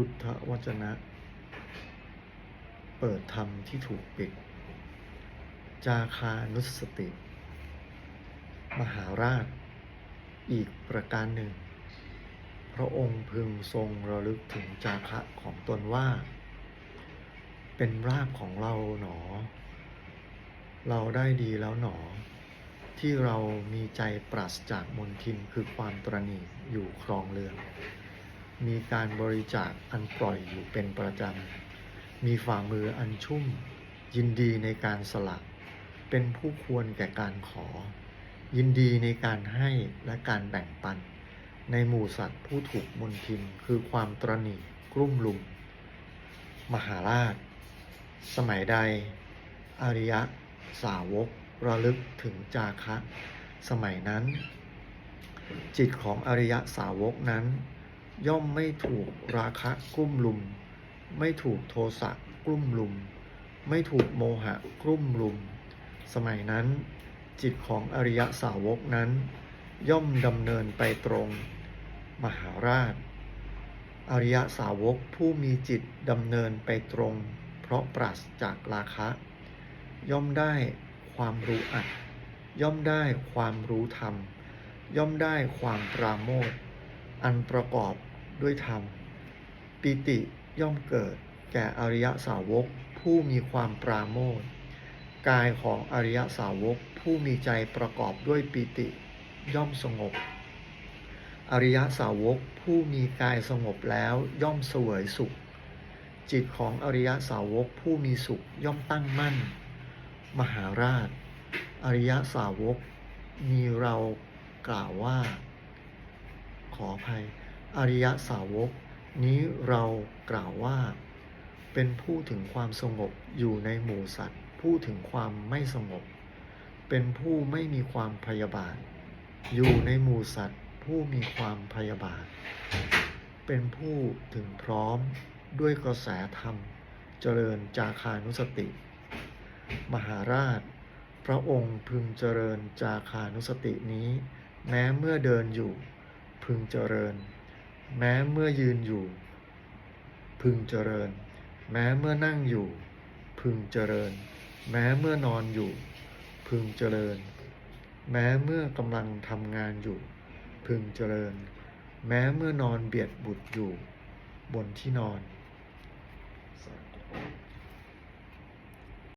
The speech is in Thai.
พุทธวจนะ เปิดธรรมที่ถูกปิด จาคานุสติ มหาราช อีกประการหนึ่ง พระองค์พึงทรงระลึกถึงจาคะของตนว่า เป็นรากของเราหนอ เราได้ดีแล้วหนอ ที่เรามีใจปราศจากมนทินคือความตรณีอยู่ครองเรือน มีการบริจาคอันปล่อยอยู่เป็นประจำ มีฝ่ามืออันชุ่ม ยินดีในการสละ เป็นผู้ควรแก่การขอ ยินดีในการให้และการแบ่งปัน ในหมู่สัตว์ผู้ถูกมนทินคือความตรณีกลุ่มลุม มหาราช สมัยใด อริยะ สาวก ระลึกถึงจาคะ สมัยนั้น จิตของอริยะสาวกนั้น ย่อมไม่ถูกราคะกลุ่มลุม ไม่ถูกโทสะกลุ่มลุม ไม่ถูกโมหะกลุ่มลุม สมัยนั้น จิตของอริยสาวกนั้น ย่อมดำเนินไปตรง มหาราช อริยสาวกผู้มีจิตดำเนินไปตรง เพราะปราศจากราคะ ย่อมได้ความรู้อัดย่อมได้ความรู้ธรรม ย่อมได้ความปราโมทย์อันประกอบ ด้วยธรรม ปิติย่อมเกิดแก่อริยสาวกผู้มีความปราโมทกายของอริยสาวกผู้มีใจประกอบด้วยปิติ ย่อมสงบ อริยสาวกผู้มีกายสงบแล้วย่อมเสวยสุข จิตของอริยสาวกผู้มีสุขย่อมตั้งมั่น มหาราช อริยสาวกมีเรากล่าวว่า ขออภัย อริยสาวก นี้เรากล่าวว่า เป็นผู้ถึงความสงบอยู่ในหมู่สัตว์ ผู้ถึงความไม่สงบ เป็นผู้ไม่มีความพยาบาท อยู่ในหมู่สัตว์ ผู้มีความพยาบาท เป็นผู้ถึงพร้อมด้วยกระแสธรรม เจริญจาคานุสติ มหาราช พระองค์พึงเจริญจาคานุสตินี้ แม้เมื่อเดินอยู่ พึงเจริญ แม้เมื่อยืนอยู่ พึงเจริญ แม้เมื่อนั่งอยู่ พึงเจริญ แม้เมื่อนอนอยู่ พึงเจริญ แม้เมื่อกำลังทำงานอยู่ พึงเจริญ แม้เมื่อนอนเบียดบุตรอยู่ บนที่นอน